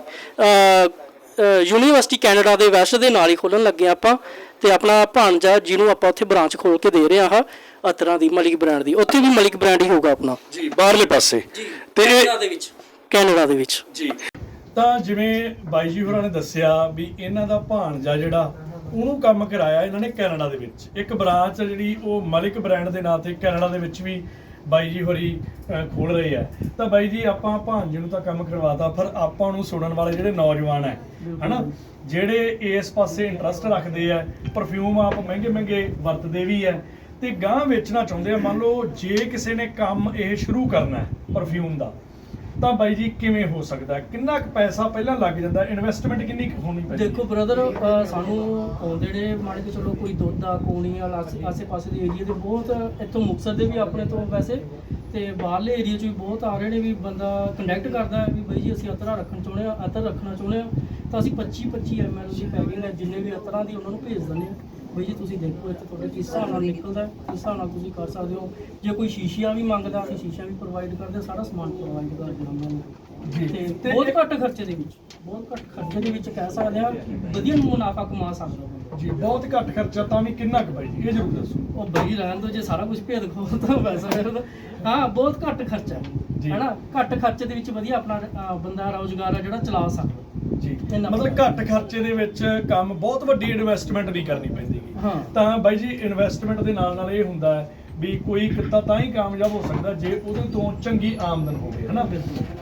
ਯੂਨੀਵਰਸਿਟੀ ਕੈਨੇਡਾ ਦੇ ਵੈਸਟ ਦੇ ਨਾਲ ਹੀ ਖੋਲਣ ਲੱਗੇ ਆਪਾਂ ਤੇ ਆਪਣਾ ਭਾਣਜਾ ਜਿਹਨੂੰ ਆਪਾਂ ਉੱਥੇ ਬ੍ਰਾਂਚ ਖੋਲ ਕੇ ਦੇ ਰਹੇ ਹਾਂ ਅਤਰਾਂ ਦੀ ਮਲਿਕ ਬ੍ਰਾਂਡ ਦੀ। ਉੱਥੇ ਵੀ ਮਲਿਕ ਬ੍ਰਾਂਡ ਹੀ ਹੋਊਗਾ ਆਪਣਾ। ਜੀ ਬਾਹਰਲੇ ਪਾਸੇ। ਤੇ ਇਹ ਦੇ ਵਿੱਚ। ਕੈਨੇਡਾ ਦੇ ਵਿੱਚ। ਜੀ। ਤਾਂ ਜਿਵੇਂ ਬਾਈ ਜੀ ਹੋਰਾਂ ਨੇ ਦੱਸਿਆ ਵੀ ਇਹਨਾਂ ਦਾ ਭਾਣਜਾ ਜਿਹੜਾ ਉਹਨੂੰ ਕੰਮ ਕਰਾਇਆ ਇਹਨਾਂ ਨੇ ਕੈਨੇਡਾ ਦੇ ਵਿੱਚ। ਇੱਕ ਬ੍ਰਾਂਚ ਜਿਹੜੀ ਉਹ ਮਲਿਕ ਬ੍ਰਾਂਡ ਦੇ ਨਾਂ ਤੇ ਕੈਨੇਡਾ ਦੇ ਵਿੱਚ ਵੀ ਬਾਈ ਜੀ ਹੋਰੀ ਖੋਲ ਰਹੇ ਆ। ਤਾਂ ਬਾਈ ਜੀ ਆਪਾਂ ਭਾਣਜੇ ਨੂੰ ਤਾਂ ਕੰਮ ਕਰਵਾਤਾ ਪਰ ਆਪਾਂ ਨੂੰ ਸੁਣਨ ਵਾਲੇ ਜਿਹੜੇ ਨੌਜਵਾਨ ਹੈ ਹਨਾ? ਜਿਹੜੇ ਇਸ ਪਾਸੇ ਇੰਟਰਸਟ ਰੱਖਦੇ ਆ ਪਰਫਿਊਮ ਆਪ ਮਹਿੰਗੇ ਮਹਿੰਗੇ ਵਰਤਦੇ ਵੀ ਆ ਤੇ ਗਾਂ ਵੇਚਣਾ ਚਾਹੁੰਦੇ ਆ। ਮੰਨ ਲਓ ਜੇ ਕਿਸੇ ਨੇ ਕੰਮ ਇਹ ਸ਼ੁਰੂ ਕਰਨਾ ਹੈ ਪਰਫਿਊਮ ਦਾ ਤਾਂ ਬਾਈ ਜੀ ਕਿਵੇਂ ਹੋ ਸਕਦਾ? ਕਿੰਨਾ ਕੁ ਪੈਸਾ ਪਹਿਲਾਂ ਲੱਗ ਜਾਂਦਾ? ਇਨਵੈਸਟਮੈਂਟ ਕਿੰਨੀ ਕੁ ਹੋਣੀ ਪੈਂਦੀ? ਦੇਖੋ ਬ੍ਰਦਰ ਸਾਨੂੰ ਆਉਂਦੇ ਨੇ, ਮੰਨ ਕੇ ਚਲੋ ਕੋਈ ਦੋਦਾ ਕੋਣੀਆਂ ਆਸੇ ਪਾਸੇ ਦੇ ਏਰੀਆ ਦੇ ਬਹੁਤ ਇੱਥੋਂ ਮੁਕਤਸਰ ਦੇ ਵੀ ਆਪਣੇ ਤੋਂ ਵੈਸੇ, ਤੇ ਬਾਹਰਲੇ ਏਰੀਆ 'ਚ ਵੀ ਬਹੁਤ ਆ ਰਹੇ ਨੇ ਵੀ ਬੰਦਾ ਕੰਟੈਕਟ ਕਰਦਾ ਵੀ ਬਾਈ ਜੀ ਅਸੀਂ ਅਤਰਾ ਰੱਖਣ ਚਾਹੁੰਦੇ ਆ ਅਤਰ ਰੱਖਣਾ ਚਾਹੁੰਦੇ ਆ ਤਾਂ ਅਸੀਂ 25 25 ml ਦੀ ਪੈਕਿੰਗ ਹੈ ਜਿੰਨੇ ਵੀ ਅਤਰਾਂ ਦੀ ਉਹਨਾਂ ਨੂੰ ਭੇਜ ਦਿੰਦੇ ਆ ਬਈ ਜੀ ਤੁਸੀਂ ਦੇਖੋ ਇੱਥੇ ਤੁਹਾਡੇ ਕਿਸ ਹਿਸਾਬ ਨਾਲ ਨਿਕਲਦਾ ਹੈ, ਕਿਸ ਹਿਸਾਬ ਨਾਲ ਤੁਸੀਂ ਕਰ ਸਕਦੇ ਹੋ। ਜੇ ਕੋਈ ਸ਼ੀਸ਼ੀਆਂ ਵੀ ਮੰਗਦਾ ਅਸੀਂ ਸ਼ੀਸ਼ਾ ਵੀ ਪ੍ਰੋਵਾਈਡ ਕਰਦੇ ਹਾਂ, ਸਾਰਾ ਸਮਾਨ ਪ੍ਰੋਵਾਈਡ ਕਰਦੇ ਹਾਂ ਉਹਨਾਂ ਨੂੰ। ਜੀ। ਤੇ ਤੇ ਬਹੁਤ ਘੱਟ ਖਰਚੇ ਦੇ ਵਿੱਚ ਬਹੁਤ ਘੱਟ ਖਰਚੇ ਦੇ ਵਿੱਚ ਕਹਿ ਸਕਦੇ ਹਾਂ ਵਧੀਆ ਮੁਨਾਫਾ ਕਮਾ ਸਕਦਾ ਬੰਦਾ ਜੀ ਬਹੁਤ ਘੱਟ ਖਰਚਾ ਤਾਂ ਵੀ ਕਿੰਨਾ ਕੁ ਬਾਈ ਜੀ? ਇਹ ਜ਼ਰੂਰ ਦੱਸੋ। ਉਹ ਬਈ ਰਹਿਣ ਦੋ ਜੇ ਸਾਰਾ ਕੁਝ ਭੇਦ ਖੋਲ ਤਾਂ ਵੈਸਾ ਫਿਰ ਤਾਂ- ਹਾਂ ਬਹੁਤ ਘੱਟ ਖਰਚਾ ਜੀ। ਹੈ ਹੈਨਾ? ਘੱਟ ਖਰਚੇ ਦੇ ਵਿੱਚ ਵਧੀਆ ਆਪਣਾ ਅਹ, ਬੰਦਾ ਰੋਜ਼ਗਾਰ ਹੈ ਜਿਹੜਾ ਚਲਾ ਸਕਦਾ। ਜੀ। ਮਤਲਬ ਘੱਟ ਖਰਚੇ ਦੇ ਵਿੱਚ ਕੰਮ ਬਹੁਤ ਵੱਡੀ ਇਨਵੈਸਟਮੈਂਟ ਨਹੀਂ ਕਰਨੀ ਪੈਂਦੀ। ਤਾਂ ਬਾਈ ਜੀ ਇਨਵੈਸਟਮੈਂਟ ਦੇ ਨਾਲ ਨਾਲ ਇਹ ਹੁੰਦਾ ਹੈ ਵੀ ਕੋਈ ਕਿੱਤਾ ਤਾਂ ਹੀ ਕਾਮਯਾਬ ਹੋ ਸਕਦਾ ਜੇ ਉਹਦੇ ਤੋਂ ਚੰਗੀ ਆਮਦਨ ਹੋਵੇ ਹਨਾ।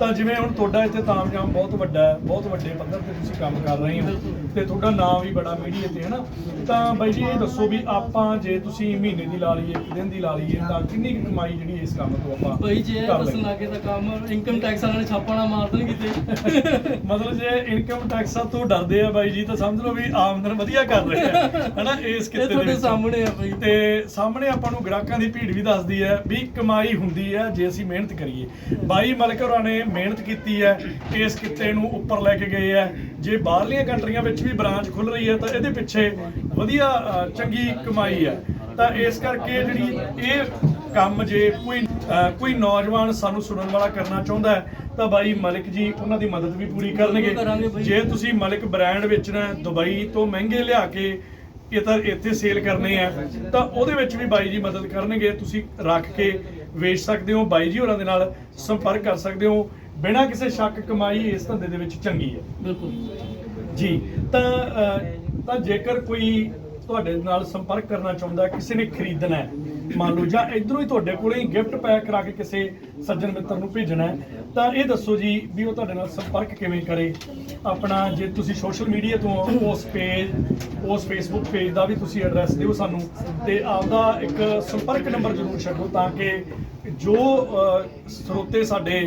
ਤਾਂ ਜਿਵੇਂ ਹੁਣ ਤੁਹਾਡਾ ਇੱਥੇ ਤਾਮਯਾਮ ਬਹੁਤ ਵੱਡਾ ਹੈ ਬਹੁਤ ਵੱਡੇ ਪੱਧਰ ਤੇ ਤੁਸੀਂ ਕੰਮ ਕਰ ਰਹੇ ਹੋ। ਤੇ ਤੁਹਾਡਾ ਨਾਮ ਵੀ ਬੜਾ ਮੀਡੀਆ ਤੇ ਹਨਾ ਤਾਂ ਬਾਈ ਜੀ ਇਹ ਦੱਸੋ ਵੀ ਆਪਾਂ ਜੇ ਤੁਸੀਂ ਮਹੀਨੇ ਦੀ ਲਾ ਲਈਏ ਇੱਕ ਦਿਨ ਦੀ ਲਾ ਲਈਏ ਤਾਂ ਕਿੰਨੀ ਕਮਾਈ ਜਿਹੜੀ ਇਸ ਕੰਮ ਤੋਂ ਆਪਾਂ ਬਈ ਜੇ ਦੱਸਣ? ਲੱਗੇ ਤਾਂ ਕੰਮ ਇਨਕਮ ਟੈਕਸ ਵਾਲਿਆਂ ਨੇ ਛਾਪਾ ਨਾ ਮਾਰ ਦੇਣ ਕਿਤੇ ਮਤਲਬ ਜੇ ਇਨਕਮ ਟੈਕਸ ਤੋਂ ਡਰਦੇ ਆ ਬਾਈ ਜੀ ਤਾਂ ਸਮਝ ਲਓ ਵੀ ਆਮਦਨ ਵਧੀਆ ਕਰ ਰਹੇ ਆ ਹਨਾ ਇਸ ਕਿੱਤੇ ਦੇ ਤੁਹਾਡੇ ਸਾਹਮਣੇ ਆ ਬਈ ਤੇ ਸਾਹਮਣੇ ਆਪਾਂ ਨੂੰ ਗ੍ਰਾਹਕਾਂ ਦੀ ਭੀੜ ਵੀ ਦੱਸਦੀ ਹੈ ਵੀ ਕਮਾਈ ਹੁੰਦੀ ਹੈ ਜੇ ਅਸੀਂ ਮਿਹਨਤ ਕਰੀਏ। ਬਾਈ ਮਲਕ ਹੋਰਾਂ ਨੇ ਮਿਹਨਤ ਕੀਤੀ ਹੈ ਇਸ ਕਿੱਤੇ ਨੂੰ ਉੱਪਰ ਲੈ ਕੇ ਗਏ ਹੈ। ਜੇ ਬਾਹਰਲੀਆਂ ਕੰਟਰੀਆਂ ਵਿੱਚ ਵੀ ਬ੍ਰਾਂਚ ਖੁੱਲ ਰਹੀ ਹੈ ਤਾਂ ਇਹਦੇ ਪਿੱਛੇ ਵਧੀਆ ਚੰਗੀ ਕਮਾਈ ਹੈ। ਤਾਂ ਇਸ ਕਰਕੇ ਜਿਹੜੀ ਇਹ ਕੰਮ ਜੇ ਕੋਈ ਕੋਈ ਨੌਜਵਾਨ ਸਾਨੂੰ ਸੁਣਨ ਵਾਲਾ ਕਰਨਾ ਚਾਹੁੰਦਾ ਹੈ ਤਾਂ ਬਾਈ ਮਲਿਕ ਜੀ ਉਹਨਾਂ ਦੀ ਮਦਦ ਵੀ ਪੂਰੀ ਕਰਨਗੇ। ਜੇ ਤੁਸੀਂ ਮਲਿਕ ਬ੍ਰਾਂਡ ਵੇਚਣਾ ਹੈ, ਦੁਬਈ ਤੋਂ ਮਹਿੰਗੇ ਲਿਆ ਕੇ ਇਹ ਤਾਂ ਇੱਥੇ ਸੇਲ ਕਰਨੇ ਆ। ਤਾਂ ਉਹਦੇ ਵਿੱਚ ਵੀ ਬਾਈ ਜੀ ਮਦਦ ਕਰਨਗੇ। ਤੁਸੀਂ ਰੱਖ ਕੇ ਵੇਚ ਸਕਦੇ ਹੋ। ਬਾਈ ਜੀ ਹੋਰਾਂ ਦੇ ਨਾਲ ਸੰਪਰਕ ਕਰ ਸਕਦੇ ਹੋ। ਬਿਨਾਂ ਕਿਸੇ ਸ਼ੱਕ ਕਮਾਈ ਇਸ ਧੰਦੇ ਦੇ ਵਿੱਚ ਚੰਗੀ ਹੈ। ਬਿਲਕੁਲ। ਜੀ ਤਾਂ ਤਾਂ ਜੇਕਰ ਕੋਈ ਤੁਹਾਡੇ ਨਾਲ ਸੰਪਰਕ ਕਰਨਾ ਚਾਹੁੰਦਾ ਕਿਸੇ ਨੇ ਖਰੀਦਣਾ ਹੈ ਮੰਨ ਲਓ ਜਾਂ ਇਧਰੋਂ ਹੀ ਤੁਹਾਡੇ ਕੋਲੇ ਹੀ ਗਿਫਟ ਪੈਕ ਕਰਾ ਕੇ ਕਿਸੇ ਸੱਜਣ ਮਿੱਤਰ ਨੂੰ ਭੇਜਣਾ ਹੈ, ਤਾਂ ਇਹ ਦੱਸੋ ਜੀ ਵੀ ਉਹ ਤੁਹਾਡੇ ਨਾਲ ਸੰਪਰਕ ਕਿਵੇਂ ਕਰੇ। ਆਪਣਾ ਜੇ ਤੁਸੀਂ ਸੋਸ਼ਲ ਮੀਡੀਆ ਤੋਂ ਉਸ ਪੇਜ ਉਸ ਫੇਸਬੁੱਕ ਪੇਜ ਦਾ ਵੀ ਤੁਸੀਂ ਐਡਰੈਸ ਦਿਓ ਸਾਨੂੰ, ਤੇ ਆਪਦਾ ਇੱਕ ਸੰਪਰਕ ਨੰਬਰ ਜ਼ਰੂਰ ਛੱਡੋ ਤਾਂ ਕਿ ਜੋ ਸਰੋਤੇ ਸਾਡੇ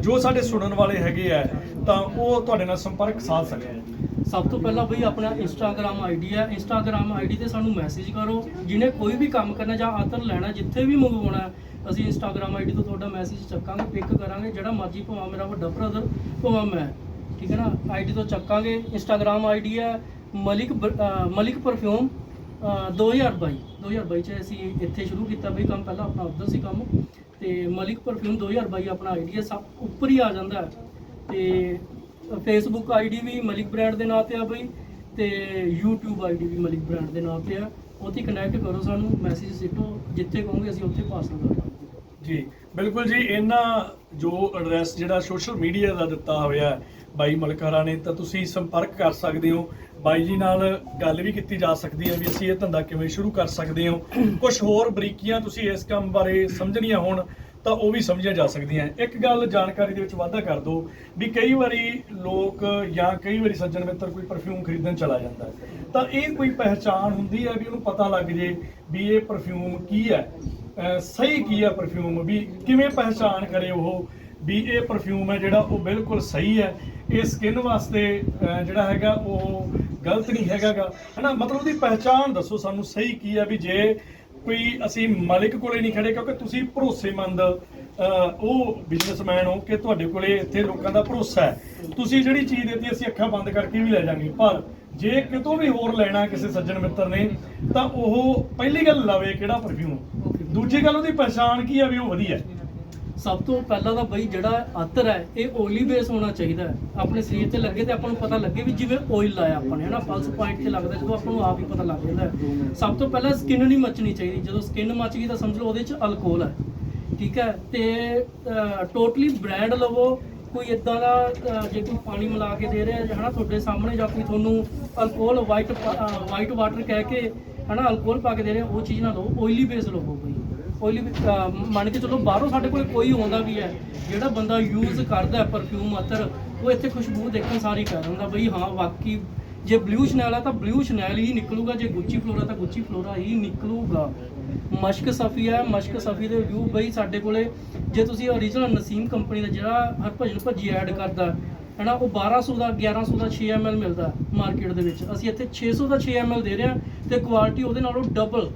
ਜੋ ਸਾਡੇ ਸੁਣਨ ਵਾਲੇ ਹੈਗੇ ਆ, ਤਾਂ ਉਹ ਤੁਹਾਡੇ ਨਾਲ ਸੰਪਰਕ ਸਾਧ ਸਕਣ। ਸਭ ਤੋਂ ਪਹਿਲਾਂ ਬਈ ਆਪਣਾ ਇੰਸਟਾਗ੍ਰam ਆਈਡੀ ਹੈ। ਇੰਸਟਾਗ੍ਰam ਆਈਡੀ ਤੇ ਸਾਨੂੰ ਮੈਸੇਜ ਕਰੋ। ਜਿਹਨੇ ਕੋਈ ਵੀ ਕੰਮ ਕਰਨਾ ਜਾਂ ਆਤਰ ਲੈਣਾ ਜਿੱਥੇ ਵੀ ਮੰਗਵਾਉਣਾ ਹੈ, ਅਸੀਂ ਇੰਸਟਾਗ੍ਰam ਆਈਡੀ ਤੋਂ ਤੁਹਾਡਾ ਮੈਸੇਜ ਚੱਕਾਂਗੇ ਪਿਕ ਕਰਾਂਗੇ। ਜਿਹੜਾ ਮਰਜ਼ੀ ਭਾਵੇਂ ਮੇਰਾ ਵੱਡਾ ਬ੍ਰਦਰ ਭਾਵੇਂ ਮੈਂ। ਠੀਕ ਹੈ ਨਾ? ਆਈਡੀ ਤੋਂ ਚੱਕਾਂਗੇ। ਇੰਸਟਾਗ੍ਰam ਆਈਡੀ ਹੈ ਮਲਿਕ ਬ- ਅਹ ਮਲਿਕ ਪਰਫਿਊਮ 2022 2022 ਚ ਅਸੀਂ ਇੱਥੇ ਸ਼ੁਰੂ ਕੀਤਾ ਬਈ ਕੰਮ। ਪਹਿਲਾਂ ਆਪਣਾ ਉੱਧਰ ਸੀ ਕੰਮ। ਤੇ ਮਲਿਕ ਪਰਫਿਊਮ 2022 ਆਪਣਾ ਆਈਡੀ ਹੈ। ਸਭ ਉੱਪਰ ਹੀ ਆ ਜਾਂਦਾ ਹੈ। ਤੇ ਫੇਸਬੁੱਕ ਆਈਡੀ ਵੀ ਮਲਿਕ ਬ੍ਰਾਂਡ ਦੇ ਨਾਂ ਤੇ ਆ ਬਈ ਤੇ YouTube ਆਈਡੀ ਵੀ ਮਲਿਕ ਬ੍ਰਾਂਡ ਦੇ ਨਾਂ ਤੇ ਆ। ਉੱਥੇ ਕਨੈਕਟ ਕਰੋ ਸਾਨੂੰ ਮੈਸੇਜ ਸਿੱਟੋ, ਜਿੱਥੇ ਕਹੋਗੇ ਅਸੀਂ ਉੱਥੇ ਪਾਸ ਕਰ ਦਾਂਗੇ। ਜੀ, ਬਿਲਕੁਲ ਜੀ, ਇਹਨਾਂ ਜੋ ਐਡਰੈਸ ਜਿਹੜਾ ਸੋਸ਼ਲ ਮੀਡੀਆ ਦਾ ਦਿੱਤਾ ਹੋਇਆ ਬਾਈ ਮਲਕਾਰਾ ਨੇ, ਤਾਂ ਤੁਸੀਂ ਸੰਪਰਕ ਕਰ ਸਕਦੇ ਹੋ। ਬਾਈ ਜੀ ਨਾਲ ਗੱਲ ਵੀ ਕੀਤੀ ਜਾ ਸਕਦੀ ਹੈ ਵੀ ਅਸੀਂ ਇਹ ਧੰਦਾ ਕਿਵੇਂ ਸ਼ੁਰੂ ਕਰ ਸਕਦੇ ਹਾਂ। ਕੁਝ ਹੋਰ ਬਰੀਕੀਆਂ ਤੁਸੀਂ ਇਸ ਕੰਮ ਬਾਰੇ ਸਮਝਣੀਆਂ ਹੋਣ ਤਾਂ ਉਹ ਵੀ ਸਮਝੀਆਂ ਜਾ ਸਕਦੀਆਂ। ਇੱਕ ਗੱਲ ਜਾਣਕਾਰੀ ਦੇ ਵਿੱਚ ਵਾਧਾ ਕਰ ਦਿਓ ਵੀ ਕਈ ਵਾਰੀ ਲੋਕ ਜਾਂ ਕਈ ਵਾਰੀ ਸੱਜਣ ਮਿੱਤਰ ਕੋਈ ਪਰਫਿਊਮ ਖਰੀਦਣ ਚਲਾ ਜਾਂਦਾ ਤਾਂ ਇਹ ਕੋਈ ਪਹਿਚਾਣ ਹੁੰਦੀ ਹੈ ਵੀ ਉਹਨੂੰ ਪਤਾ ਲੱਗ ਜੇ ਵੀ ਇਹ ਪਰਫਿਊਮ ਕੀ ਹੈ ਸਹੀ ਕੀ ਹੈ ਪਰਫਿਊਮ ਵੀ ਕਿਵੇਂ ਪਹਿਚਾਣ ਕਰੇ ਉਹ ਵੀ ਇਹ ਪਰਫਿਊਮ ਹੈ ਜਿਹੜਾ ਉਹ ਬਿਲਕੁਲ ਸਹੀ ਹੈ। ਇਹ ਸਕਿਨ ਵਾਸਤੇ ਜਿਹੜਾ ਹੈਗਾ ਉਹ ਗਲਤ ਨਹੀਂ ਹੈਗਾਗਾ। ਹਨਾ, ਮਤਲਬ ਉਹਦੀ ਪਹਿਚਾਣ ਦੱਸੋ ਸਾਨੂੰ ਸਹੀ ਕੀ ਹੈ ਵੀ ਜੇ ਕੋਈ ਅਸੀਂ ਮਾਲਿਕ ਕੋਲੇ ਨਹੀਂ ਖੜੇ ਕਿਉਂਕਿ ਤੁਸੀਂ ਭਰੋਸੇਮੰਦ ਉਹ ਬਿਜ਼ਨਸਮੈਨ ਹੋ ਕਿ ਤੁਹਾਡੇ ਕੋਲੇ ਇੱਥੇ ਲੋਕਾਂ ਦਾ ਭਰੋਸਾ ਹੈ। ਤੁਸੀਂ ਜਿਹੜੀ ਚੀਜ਼ ਦਿੱਤੀ ਅਸੀਂ ਅੱਖਾਂ ਬੰਦ ਕਰਕੇ ਵੀ ਲੈ ਜਾਾਂਗੇ ਪਰ ਜੇ ਕਿਤੋਂ ਵੀ ਹੋਰ ਲੈਣਾ ਕਿਸੇ ਸੱਜਣ ਮਿੱਤਰ ਨੇ, ਤਾਂ ਉਹ ਪਹਿਲੀ ਗੱਲ ਲਵੇ ਕਿਹੜਾ ਪਰਫਿਊਮ ਦੂਜੀ ਗੱਲ ਉਹਦੀ ਪਛਾਣ ਕੀ ਆ ਵੀ ਉਹ ਵਧੀਆ ਹੈ। ਸਭ ਤੋਂ ਪਹਿਲਾਂ ਤਾਂ ਬਈ ਜਿਹੜਾ ਅਤਰ ਹੈ, ਇਹ ਓਇਲੀ ਬੇਸ ਹੋਣਾ ਚਾਹੀਦਾ ਹੈ। ਆਪਣੇ ਸਰੀਰ ਤੇ ਲੱਗੇ ਤੇ ਆਪਾਂ ਨੂੰ ਪਤਾ ਲੱਗੇ ਵੀ ਜਿਵੇਂ ਓਇਲ ਲਾਇਆ ਆਪਾਂ ਨੇ, ਹਨਾ? ਪਲਸ ਪੁਆਇੰਟ ਤੇ ਲੱਗਦਾ, ਜਦੋਂ ਆਪਾਂ ਨੂੰ ਆਪ ਹੀ ਪਤਾ ਲੱਗ ਜਾਂਦਾ ਹੈ। ਸਭ ਤੋਂ ਪਹਿਲਾਂ ਸਕਿਨ ਨਹੀਂ ਮੱਚਣੀ ਚਾਹੀਦੀ। ਜਦੋਂ ਸਕਿਨ ਮੱਚ ਗਈ ਤਾਂ ਸਮਝ ਲਓ ਉਹਦੇ ਚ ਅਲਕੋਹਲ ਹੈ। ਠੀਕ ਹੈ? ਤੇ ਟੋਟਲੀ ਬ੍ਰਾਂਡ ਲਵੋ। ਕੋਈ ਇਦਾਂ ਦਾ ਜੇ ਕੋਈ ਪਾਣੀ ਮਿਲਾ ਕੇ ਦੇ ਰਿਹਾ ਹਨਾ, ਤੁਹਾਡੇ ਸਾਹਮਣੇ ਜਾਂ ਕੋਈ ਤੁਹਾਨੂੰ ਅਲਕੋਹਲ ਵਾਈਟ ਵਾਈਟ ਵਾਟਰ ਕਹਿ ਕੇ, ਹਨਾ ਅਲਕੋਹਲ ਪਾ ਕੇ ਦੇ ਰਿਹਾ, ਉਹ ਚੀਜ਼ ਨਾ ਲਓ। ਓਇਲੀ ਬੇਸ ਲਵੋ ਬਈ। ਓਇਲੀ ਮੰਨ ਕੇ ਚਲੋ ਬਾਹਰੋਂ ਸਾਡੇ ਕੋਲ ਕੋਈ ਆਉਂਦਾ ਵੀ ਹੈ, ਜਿਹੜਾ ਬੰਦਾ ਯੂਜ਼ ਕਰਦਾ ਪਰਫਿਊਮ ਅਤਰ, ਉਹ ਇੱਥੇ ਖੁਸ਼ਬੂ ਦੇਖਣ ਸਾਰੀ ਕਹਿ ਦਿੰਦਾ ਬਈ ਹਾਂ, ਵਾਕਈ ਜੇ ਬਲੂ ਸ਼ਨੈਲ ਆ ਤਾਂ ਬਲੂ ਸ਼ਨੈਲ ਹੀ ਨਿਕਲੂਗਾ, ਜੇ ਗੁੱਚੀ ਫਲੋਰਾ ਤਾਂ ਗੁੱਚੀ ਫਲੋਰਾ ਹੀ ਨਿਕਲੂਗਾ। ਮਸ਼ਕ ਸਫੀ ਹੈ, ਮਸ਼ਕ ਸਫੀ ਦੇ ਵਿਊ ਬਈ ਸਾਡੇ ਕੋਲੇ, ਜੇ ਤੁਸੀਂ ਓਰੀਜਨਲ ਨਸੀਮ ਕੰਪਨੀ ਦਾ ਜਿਹੜਾ ਹਰਭਜਨ ਭੱਜੀ ਐਡ ਕਰਦਾ ਹੈ ਨਾ ਉਹ 1200 ਦਾ 1100 ਦਾ 6 ml ਮਿਲਦਾ ਮਾਰਕੀਟ ਦੇ ਵਿੱਚ। ਅਸੀਂ ਇੱਥੇ 600 ਦਾ 6 ml ਦੇ ਰਹੇ ਹਾਂ ਤੇ ਕੁਆਲਿਟੀ ਉਹਦੇ ਨਾਲੋਂ ਡਬਲ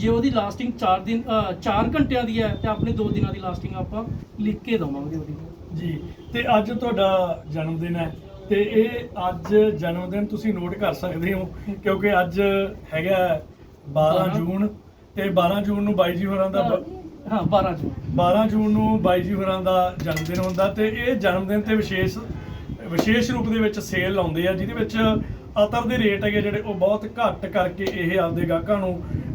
ਜੇ ਉਹਦੀ ਲਾਸਟਿੰਗ 4 ਦਿਨ 4 ਘੰਟਿਆਂ ਦੀ ਹੈ ਤੇ ਆਪਣੇ 2 ਦਿਨਾਂ ਦੀ ਲਾਸਟਿੰਗ ਆਪਾਂ ਲਿਖ ਕੇ ਦਵਾਂਗੇ ਉਹਦੀ। ਜੀ ਤੇ ਅੱਜ ਤੁਹਾਡਾ ਜਨਮ ਦਿਨ ਹੈ ਤੇ ਇਹ ਅੱਜ ਜਨਮ ਦਿਨ ਤੁਸੀਂ ਨੋਟ ਕਰ ਸਕਦੇ ਹੋ ਕਿਉਂਕਿ ਅੱਜ ਹੈਗਾ 12 ਜੂਨ ਤੇ 12 ਜੂਨ ਨੂੰ ਬਾਈ ਜੀ ਹੋਰਾਂ ਦਾ ਹਾਂ 12 ਚ 12 ਜੂਨ ਨੂੰ ਬਾਈ ਜੀ ਹੋਰਾਂ ਦਾ ਜਨਮ ਦਿਨ ਹੁੰਦਾ ਤੇ ਇਹ ਜਨਮ ਦਿਨ ਤੇ ਵਿਸ਼ੇਸ਼ ਵਿਸ਼ੇਸ਼ ਰੂਪ ਦੇ ਵਿੱਚ ਸੇਲ ਲਾਉਂਦੇ ਆ ਜਿਹਦੇ ਵਿੱਚ ਅਤਰ ਦੇ ਰੇਟ ਹੈਗੇ ਜਿਹੜੇ ਉਹ ਬਹੁਤ ਘੱਟ ਕਰਕੇ ਇਹ ਆਪਦੇ ਗਾਹਕਾਂ ਨੂੰ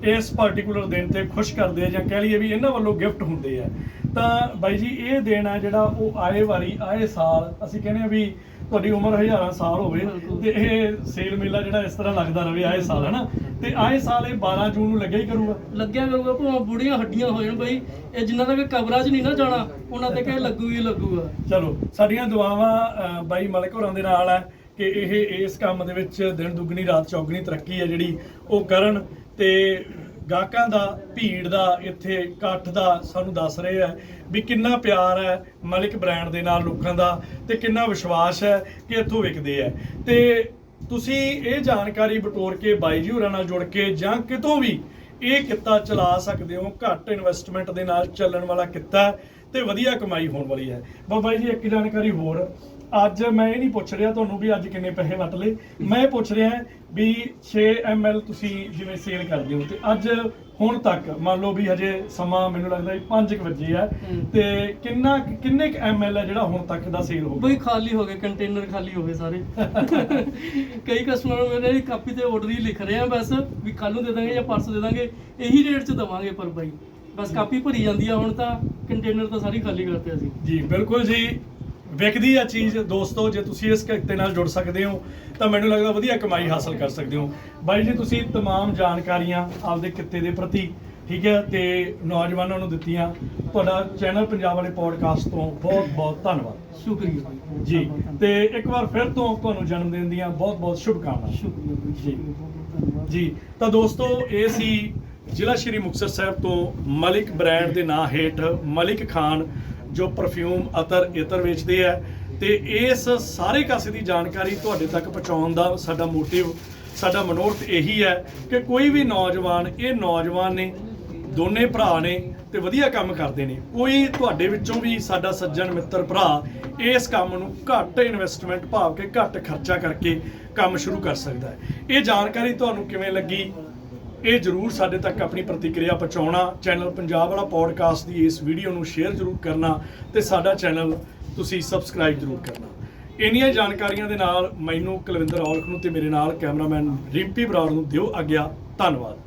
ਇਸ ਪਾਰਟਿਕੂਲਰ ਦਿਨ ਤੇ ਖੁਸ਼ ਕਰਦੇ ਆ ਜਾਂ ਕਹਿ ਲਈਏ ਵੀ ਇਹਨਾਂ ਵੱਲੋਂ ਗਿਫਟ ਹੁੰਦੇ ਆ। ਤਾਂ ਬਾਈ ਜੀ ਇਹ ਦਿਨ ਆ ਜਿਹੜਾ ਉਹ ਆਏ ਵਾਰੀ ਆਏ ਸਾਲ ਅਸੀਂ ਕਹਿੰਦੇ ਆ ਵੀ ਤੁਹਾਡੀ ਉਮਰ ਹਜ਼ਾਰਾਂ ਸਾਲ ਹੋਵੇ। ਤੇ ਇਹ ਸੇਲ ਮੇਲਾ ਜਿਹੜਾ ਇਸ ਤਰ੍ਹਾਂ ਲੱਗਦਾ ਰਵੇ ਆਏ ਸਾਲ ਹਨਾ? ਤੇ ਆਏ ਸਾਲ ਇਹ 12 ਜੂਨ ਨੂੰ ਲੱਗਿਆ ਹੀ ਕਰੂਗਾ। ਲੱਗਿਆ ਕਰੂਗਾ ਭਾਵੇਂ ਬੁੜੀਆਂ ਹੱਡੀਆਂ ਹੋ ਜਾਣ ਬਈ ਇਹ ਜਿੰਨਾ ਤੱਕ ਕਬਰਾਂ 'ਚ ਨਹੀਂ ਨਾ ਜਾਣਾ ਉਹਨਾਂ ਤੇ ਕਹੇ ਲੱਗੂ ਹੀ ਲੱਗੂਗਾ। ਚਲੋ ਸਾਡੀਆਂ ਦੁਆਵਾਂ ਬਾਈ ਮਲਕ ਹੋਰਾਂ ਦੇ ਨਾਲ ਹੈ ਕਿ ਇਹ ਇਸ ਕੰਮ ਦੇ ਵਿੱਚ ਦਿਨ ਦੁੱਗਣੀ ਰਾਤ ਚੌਗਣੀ ਤਰੱਕੀ ਹੈ ਜਿਹੜੀ ਉਹ ਕਰਨ। ਤੇ ਗਾਹਕਾਂ ਦਾ, ਭੀੜ ਦਾ, ਇੱਥੇ ਇਕੱਠ ਦਾ ਸਾਨੂੰ ਦੱਸ ਰਹੇ ਆ ਵੀ ਕਿੰਨਾ ਪਿਆਰ ਹੈ ਮਲਿਕ ਬ੍ਰਾਂਡ ਦੇ ਨਾਲ ਲੋਕਾਂ ਦਾ ਤੇ ਕਿੰਨਾ ਵਿਸ਼ਵਾਸ ਹੈ ਕਿ ਇੱਥੋਂ ਵਿਕਦੇ ਆ। ਤੇ ਤੁਸੀਂ ਇਹ ਜਾਣਕਾਰੀ ਬਟੋਰ ਕੇ ਬਾਈ ਜੀ ਹੋਰਾਂ ਨਾਲ ਜੁੜ ਕੇ ਜਾਂ ਕਿਤੋਂ ਵੀ ਇਹ ਕਿੱਤਾ ਚਲਾ ਸਕਦੇ ਹੋ, ਘੱਟ ਇਨਵੈਸਟਮੈਂਟ ਦੇ ਨਾਲ ਚੱਲਣ ਵਾਲਾ ਕਿੱਤਾ ਹੈ ਤੇ ਵਧੀਆ ਕਮਾਈ ਹੋਣ ਵਾਲੀ ਹੈ। ਬਾਬਾ ਜੀ, ਇੱਕ ਜਾਣਕਾਰੀ ਹੋਰ ਅੱਜ ਮੈਂ ਇਹ ਨਹੀਂ ਪੁੱਛ ਰਿਹਾ ਤੁਹਾਨੂੰ ਵੀ ਅੱਜ ਕਿੰਨੇ ਪੈਸੇ ਵਟ ਲਏ। ਮੈਂ ਇਹ ਪੁੱਛ ਰਿਹਾ ਵੀ 6 ml ਤੁਸੀਂ ਜਿਵੇਂ ਸੇਲ ਕਰਦੇ ਹੋ ਤੇ ਅੱਜ ਹੁਣ ਤੱਕ ਮੰਨ ਲਓ ਵੀ ਹਜੇ ਸਮਾਂ ਮੈਨੂੰ ਲੱਗਦਾ ਵੀ 5 ਵਜੇ ਆ। ਤੇ ਕਿੰਨਾ ਕਿੰਨੇ ਕ ml ਹੈ ਜਿਹੜਾ ਹੁਣ ਤੱਕ ਦਾ ਸੇਲ ਹੋ ਬਈ ਗਿਆ ਖਾਲੀ ਹੋ ਗਏ ਕੰਟੇਨਰ ਖਾਲੀ ਹੋ ਗਏ ਸਾਰੇ। ਕਈ ਕਸਟਮਰ ਮੇਰੇ ਕਾਪੀ ਤੇ ਆਰਡਰ ਹੀ ਲਿਖ ਰਹੇ ਆ ਬਸ ਵੀ ਕੱਲ ਨੂੰ ਦੇ ਦਾਂਗੇ ਜਾਂ ਪਰਸੋਂ ਦੇ ਦਾਂਗੇ ਇਹੀ ਰੇਟ 'ਚ ਦਵਾਂਗੇ ਪਰ ਬਾਈ। ਬਸ ਕਾਪੀ ਭਰੀ ਜਾਂਦੀ ਆ ਹੁਣ ਤਾਂ ਕੰਟੇਨਰ ਤਾਂ ਸਾਰੀ ਖਾਲੀ ਕਰਤੇ ਅਸੀਂ। ਜੀ ਬਿਲਕੁਲ ਜੀ। ਵਿਕਦੀ ਆ ਚੀਜ਼ ਦੋਸਤੋ ਜੇ ਤੁਸੀਂ ਇਸ ਕਿੱਤੇ ਨਾਲ ਜੁੜ ਸਕਦੇ ਹੋ ਤਾਂ ਮੈਨੂੰ ਲੱਗਦਾ ਵਧੀਆ ਕਮਾਈ ਹਾਸਲ ਕਰ ਸਕਦੇ ਹੋ ਬਾਈ ਜੀ ਤੁਸੀਂ तमाम ਜਾਣਕਾਰੀਆਂ ਆਪਦੇ ਕਿੱਤੇ ਦੇ ਪ੍ਰਤੀ ਠੀਕ ਹੈ ਤੇ ਨੌਜਵਾਨਾਂ ਨੂੰ ਦਿੱਤੀਆਂ ਤੁਹਾਡਾ ਚੈਨਲ ਪੰਜਾਬ ਵਾਲੇ ਪੋਡਕਾਸਟ ਤੋਂ ਬਹੁਤ ਬਹੁਤ ਧੰਨਵਾਦ ਸ਼ੁਕਰੀਆ ਬਾਈ ਜੀ ਤੇ ਇੱਕ ਵਾਰ ਫਿਰ ਤੋਂ ਤੁਹਾਨੂੰ ਜਨਮ ਦਿਨ ਦੀਆਂ ਬਹੁਤ ਬਹੁਤ ਸ਼ੁਭਕਾਮਨਾਵਾਂ ਸ਼ੁਕਰੀਆ ਬਾਈ ਜੀ। ਸ਼ੁਕਰੀਆ, ਬਹੁਤ ਬਹੁਤ ਧੰਨਵਾਦ ਜੀ ਤਾਂ ਦੋਸਤੋ ਇਹ ਸੀ ਜ਼ਿਲ੍ਹਾ ਸ਼੍ਰੀ ਮੁਕਤਸਰ ਸਾਹਿਬ ਤੋਂ ਮਲਿਕ ਬ੍ਰਾਂਡ ਦੇ ਨਾਂ ਹੇਠ ਮਲਿਕ ਖਾਨ ਜੋ ਪਰਫਿਊਮ ਅਤਰ, ਇਤਰ ਵੇਚਦੇ ਆ, ਤੇ ਇਸ ਸਾਰੇ ਕਾਸੇ ਦੀ ਜਾਣਕਾਰੀ ਤੁਹਾਡੇ ਤੱਕ ਪਹੁੰਚਾਉਣ ਦਾ ਸਾਡਾ ਮੋਟਿਵ ਸਾਡਾ ਮਨੋਰਥ ਇਹੀ ਹੈ ਕਿ ਕੋਈ ਵੀ ਨੌਜਵਾਨ, ਇਹ ਨੌਜਵਾਨ ਨੇ, ਦੋਨੇ ਭਰਾ ਨੇ ਤੇ ਵਧੀਆ ਕੰਮ ਕਰਦੇ ਨੇ। ਕੋਈ ਤੁਹਾਡੇ ਵਿੱਚੋਂ ਵੀ ਸਾਡਾ ਸੱਜਣ ਮਿੱਤਰ ਭਰਾ ਇਸ ਕੰਮ ਨੂੰ ਘੱਟ ਇਨਵੈਸਟਮੈਂਟ ਭਾਵ ਕਿ ਘੱਟ ਖਰਚਾ ਕਰਕੇ ਕੰਮ ਸ਼ੁਰੂ ਕਰ ਸਕਦਾ ਹੈ। ਇਹ ਜਾਣਕਾਰੀ ਤੁਹਾਨੂੰ ਕਿਵੇਂ ਲੱਗੀ? ਇਹ ਜਰੂਰ ਸਾਡੇ ਤੱਕ ਆਪਣੀ ਪ੍ਰਤੀਕਿਰਿਆ ਪਹੁੰਚਾਉਣਾ, ਚੈਨਲ ਪੰਜਾਬ ਵਾਲਾ ਪੋਡਕਾਸਟ ਦੀ ਇਸ ਵੀਡੀਓ ਨੂੰ ਸ਼ੇਅਰ ਜਰੂਰ ਕਰਨਾ ਤੇ ਸਾਡਾ ਚੈਨਲ ਤੁਸੀਂ ਸਬਸਕ੍ਰਾਈਬ ਜਰੂਰ ਕਰਨਾ। ਇੰਨੀਆਂ ਜਾਣਕਾਰੀਆਂ ਦੇ ਨਾਲ ਮੈਨੂੰ ਕੁਲਵਿੰਦਰ ਔਲਖ ਨੂੰ ਤੇ ਮੇਰੇ ਨਾਲ ਕੈਮਰਾਮੈਨ ਰਿੰਪੀ ਬਰਾੜ ਨੂੰ ਦਿਓ ਆਗਿਆ, ਧੰਨਵਾਦ।